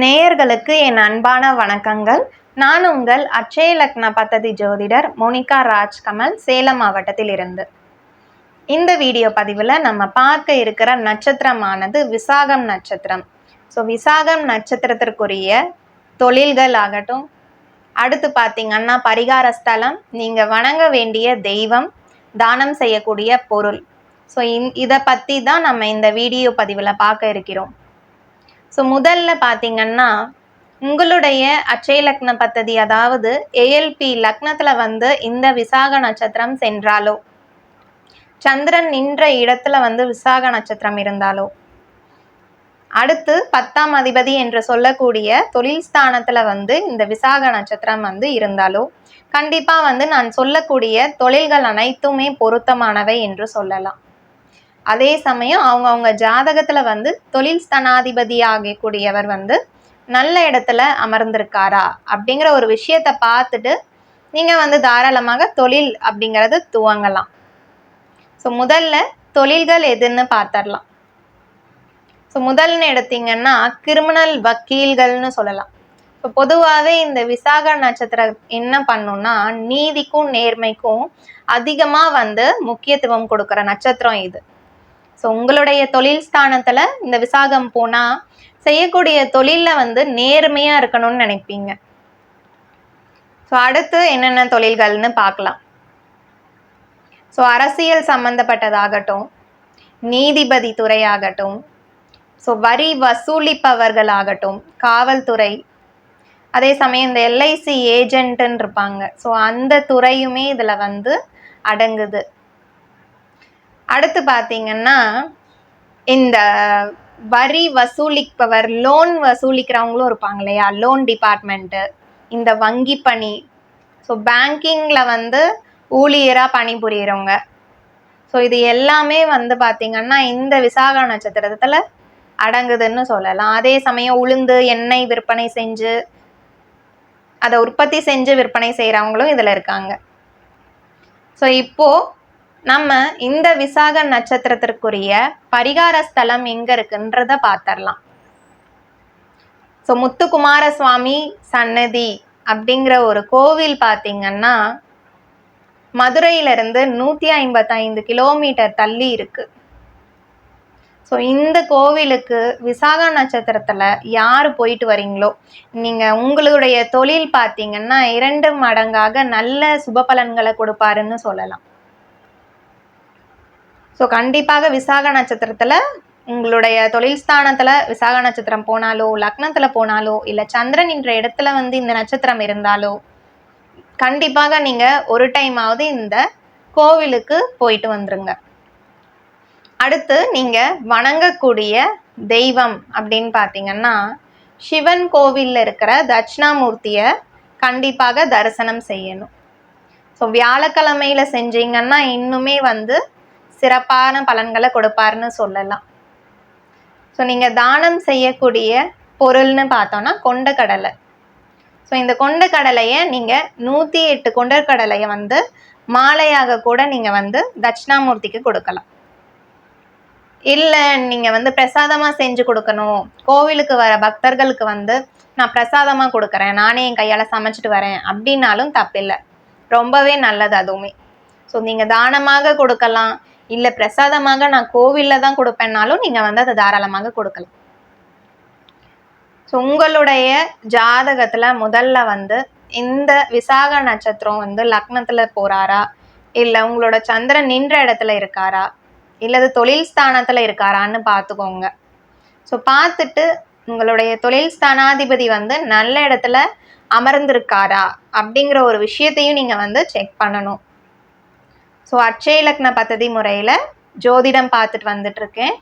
நேயர்களுக்கு என் அன்பான வணக்கங்கள். நான் உங்கள் அட்சய லக்ன பத்ததி ஜோதிடர் மோனிகா ராஜ்கமல் சேலம் மாவட்டத்தில் இருந்து. இந்த வீடியோ பதிவில் நம்ம பார்க்க இருக்கிற நட்சத்திரமானது விசாகம் நட்சத்திரம். ஸோ விசாகம் நட்சத்திரத்திற்குரிய தொழில்கள் ஆகட்டும். அடுத்து பார்த்தீங்கன்னா பரிகார ஸ்தலம் நீங்கள் வணங்க வேண்டிய தெய்வம் தானம் செய்யக்கூடிய பொருள். ஸோ இதை பற்றி தான் நம்ம இந்த வீடியோ பதிவில் பார்க்க இருக்கிறோம். ஸோ முதல்ல பார்த்தீங்கன்னா உங்களுடைய அச்சய லக்ன பத்ததி அதாவது ஏஎல்பி லக்னத்தில் வந்து இந்த விசாக நட்சத்திரம் சென்றாலோ சந்திரன் நின்ற இடத்துல வந்து விசாக நட்சத்திரம் இருந்தாலோ அடுத்து பத்தாம் அதிபதி என்று சொல்லக்கூடிய தொழில் ஸ்தானத்தில் வந்து இந்த விசாக நட்சத்திரம் வந்து இருந்தாலோ கண்டிப்பாக வந்து நான் சொல்லக்கூடிய தொழில்கள் அனைத்துமே பொருத்தமானவை என்று சொல்லலாம். அதே சமயம் அவங்கவுங்க ஜாதகத்தில் வந்து தொழில் ஸ்தனாதிபதி ஆகக்கூடியவர் வந்து நல்ல இடத்துல அமர்ந்திருக்காரா அப்படிங்கிற ஒரு விஷயத்தை பார்த்துட்டு நீங்கள் வந்து தாராளமாக தொழில் அப்படிங்கிறது துவங்கலாம். ஸோ முதல்ல தொழில்கள் எதுன்னு பார்த்துடலாம் ஸோ முதல்னு எடுத்தீங்கன்னா கிரிமினல் வக்கீல்கள்னு சொல்லலாம். இப்போ பொதுவாகவே இந்த விசாக நட்சத்திரம் என்ன பண்ணுன்னா நீதிக்கும் நேர்மைக்கும் அதிகமாக வந்து முக்கியத்துவம் கொடுக்குற நட்சத்திரம் இது. ஸோ உங்களுடைய தொழில் ஸ்தானத்தில் இந்த விசாகம் போனால் செய்யக்கூடிய தொழிலில் வந்து நேர்மையாக இருக்கணும்னு நினைப்பீங்க. ஸோ அடுத்து என்னென்ன தொழில்கள்னு பார்க்கலாம். ஸோ அரசியல் சம்மந்தப்பட்டதாகட்டும் நீதிபதி துறையாகட்டும் ஸோ வரி வசூலிப்பவர்கள் ஆகட்டும் காவல்துறை அதே சமயம் இந்த எல்ஐசி ஏஜென்ட்டுன்னு இருப்பாங்க. ஸோ அந்த துறையுமே இதில் வந்து அடங்குது. அடுத்து பார்த்தீங்கன்னா இந்த வரி வசூலிப்பவர் லோன் வசூலிக்கிறவங்களும் இருப்பாங்க இல்லையா? லோன் டிபார்ட்மெண்ட்டு இந்த வங்கி பணி. ஸோ பேங்கிங்கில் வந்து ஊழியராக பணிபுரியிறவங்க. ஸோ இது எல்லாமே வந்து பார்த்திங்கன்னா இந்த விசாக நட்சத்திரத்தில் அடங்குதுன்னு சொல்லலாம். அதே சமயம் உளுந்து எண்ணெய் விற்பனை செஞ்சு அதை உற்பத்தி செஞ்சு விற்பனை செய்கிறவங்களும் இதில் இருக்காங்க. ஸோ இப்போது நம்ம இந்த விசாக நட்சத்திரத்திற்குரிய பரிகார ஸ்தலம் எங்க இருக்குன்றத பார்த்துடலாம் ஸோ முத்துக்குமார சுவாமி சன்னதி அப்படிங்கிற ஒரு கோவில் பார்த்தீங்கன்னா மதுரையிலிருந்து நூற்றி ஐம்பத்தைந்து கிலோமீட்டர் தள்ளி இருக்கு. ஸோ இந்த கோவிலுக்கு விசாக நட்சத்திரத்தில் யார் போயிட்டு வரீங்களோ நீங்கள் உங்களுடைய தொழில் பார்த்தீங்கன்னா இரண்டு மடங்காக நல்ல சுப பலன்களை கொடுப்பாருன்னு சொல்லலாம். ஸோ கண்டிப்பாக விசாக நட்சத்திரத்தில் உங்களுடைய தொழில் ஸ்தானத்தில் விசாக நட்சத்திரம் போனாலோ லக்னத்தில் போனாலோ இல்லை சந்திரன் என்ற இடத்துல வந்து இந்த நட்சத்திரம் இருந்தாலோ கண்டிப்பாக நீங்கள் ஒரு டைமாவது இந்த கோவிலுக்கு போயிட்டு வந்துருங்க. அடுத்து நீங்கள் வணங்கக்கூடிய தெய்வம் அப்படின்னு பார்த்தீங்கன்னா சிவன் கோவிலில் இருக்கிற தட்சிணாமூர்த்தியை கண்டிப்பாக தரிசனம் செய்யணும். ஸோ வியாழக்கிழமையில் செஞ்சீங்கன்னா இன்னுமே வந்து சிறப்பான பலன்களை கொடுப்பாருன்னு சொல்லலாம். ஸோ நீங்கள் தானம் செய்யக்கூடிய பொருள்னு பார்த்தோன்னா கொண்டக்கடலை. ஸோ இந்த கொண்டக்கடலையை நீங்கள் நூற்றி எட்டு கொண்டக்கடலையை வந்து மாலையாக கூட நீங்கள் வந்து தட்சிணாமூர்த்திக்கு கொடுக்கலாம். இல்லை நீங்கள் வந்து பிரசாதமாக செஞ்சு கொடுக்கணும். கோவிலுக்கு வர பக்தர்களுக்கு வந்து நான் பிரசாதமாக கொடுக்குறேன். நானே என் கையால் சமைச்சிட்டு வரேன். அப்படின்னாலும் தப்பில்லை. ரொம்பவே நல்லது அதுவுமே. ஸோ நீங்கள் தானமாக கொடுக்கலாம். இல்லை பிரசாதமாக நான் கோவிலில் தான் கொடுப்பேன்னாலும் நீங்கள் வந்து அதை தாராளமாக கொடுக்கலாம். ஸோ உங்களுடைய ஜாதகத்தில் முதல்ல வந்து இந்த விசாக நட்சத்திரம் வந்து லக்னத்தில் போகிறாரா இல்லை உங்களோட சந்திரன் நின்ற இடத்துல இருக்காரா? இல்லது தொழில் ஸ்தானத்தில் இருக்காரான்னு பார்த்துக்கோங்க. ஸோ பார்த்துட்டு உங்களுடைய தொழில் ஸ்தானாதிபதி வந்து நல்ல இடத்துல அமர்ந்திருக்காரா? அப்படிங்கிற ஒரு விஷயத்தையும் நீங்கள் வந்து செக் பண்ணணும். ஸோ அட்சய லக்ன பദ്ധதி முறையில் ஜோதிடம் பார்த்துட்டு வந்துட்ருக்கேன்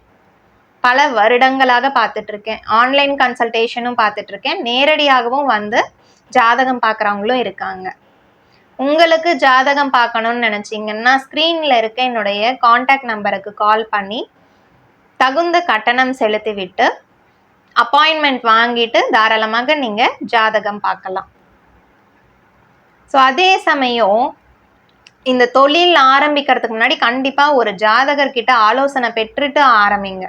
பல வருடங்களாக பார்த்துட்ருக்கேன் ஆன்லைன் கன்சல்டேஷனும் பார்த்துட்ருக்கேன் நேரடியாகவும் வந்து ஜாதகம் பார்க்குறவங்களும் இருக்காங்க. உங்களுக்கு ஜாதகம் பார்க்கணுன்னு நினச்சிங்கன்னா ஸ்க்ரீனில் இருக்க என்னுடைய காண்டாக்ட் நம்பருக்கு கால் பண்ணி தகுந்த கட்டணம் செலுத்திவிட்டு அப்பாயின்மெண்ட் வாங்கிட்டு தாராளமாக நீங்கள் ஜாதகம் பார்க்கலாம். ஸோ அதே சமயம் இந்த தொழில் ஆரம்பிக்கிறதுக்கு முன்னாடி கண்டிப்பாக ஒரு ஜாதகர்கிட்ட ஆலோசனை பெற்றுட்டு ஆரம்பிங்க.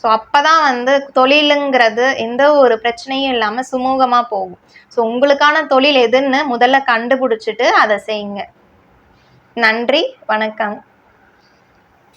ஸோ அப்போ தான் வந்து தொழிலுங்கிறது எந்த ஒரு பிரச்சனையும் இல்லாமல் சுமூகமாக போகும். ஸோ உங்களுக்கான தொழில் எதுன்னு முதல்ல கண்டுபிடிச்சிட்டு அதை செய்யுங்க. நன்றி வணக்கம்.